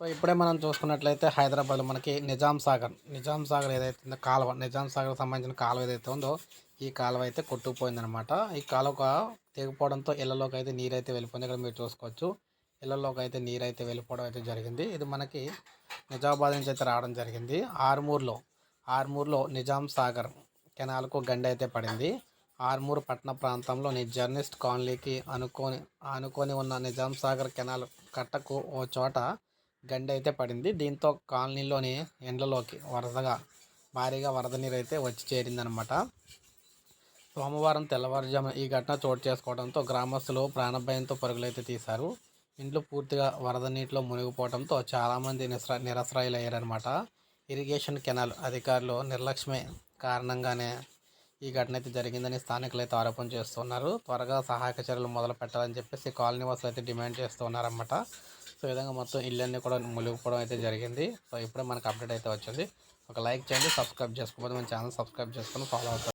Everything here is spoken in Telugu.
సో ఇప్పుడే మనం చూసుకున్నట్లయితే హైదరాబాద్లో మనకి నిజాం సాగర్ నిజాం సాగర్ ఏదైతే ఉందో కాలువ నిజాం సాగర్కి సంబంధించిన కాలువ ఏదైతే ఉందో ఈ కాలువ అయితే కొట్టుకుపోయిందనమాట ఈ కాలువ తెగిపోవడంతో ఇళ్ళలోకి అయితే నీరు అయితే వెళ్ళిపోయింది. ఇక్కడ మీరు చూసుకోవచ్చు. ఇళ్ళలోకి అయితే నీరు అయితే వెళ్ళిపోవడం అయితే జరిగింది. ఇది మనకి నిజామాబాద్ నుంచి అయితే రావడం జరిగింది. ఆర్మూర్లో ఆర్మూర్లో నిజాం సాగర్ కెనాల్కు గండి అయితే పడింది. ఆర్మూర్ పట్టణ ప్రాంతంలోని జర్నలిస్ట్ కాలనీకి అనుకోని ఆనుకొని ఉన్న నిజాం సాగర్ కెనాల్ కట్టకు ఓ చోట గండి అయితే పడింది. దీంతో కాలనీలోని ఎండలోకి వరదగా భారీగా వరద నీరు అయితే వచ్చి చేరిందనమాట. సోమవారం తెల్లవారుజామున ఈ ఘటన చోటు చేసుకోవడంతో గ్రామస్తులు ప్రాణభయంతో పరుగులైతే తీశారు. ఇండ్లు పూర్తిగా వరద నీటిలో మునిగిపోవడంతో చాలామంది నిస్ర నిరసరాయులయ్యారనమాట ఇరిగేషన్ కెనాల్ అధికారులు నిర్లక్ష్యమే కారణంగానే ఈ ఘటన అయితే జరిగిందని స్థానికులు అయితే ఆరోపణ చేస్తున్నారు. త్వరగా సహాయక చర్యలు మొదలు పెట్టాలని చెప్పేసి కాలనీ వాసులు అయితే డిమాండ్ చేస్తున్నారన్నమాట. సో విధంగా మొత్తం ఇల్లన్నీ కూడా మునిగిపోవడం అయితే జరిగింది. సో ఇప్పుడే మనకు అప్డేట్ అయితే వచ్చింది. ఒక లైక్ చేయండి సబ్స్క్రైబ్ చేసుకోకపోతే మన ఛానల్ సబ్స్క్రైబ్ చేసుకొని ఫాలో అవుతారు.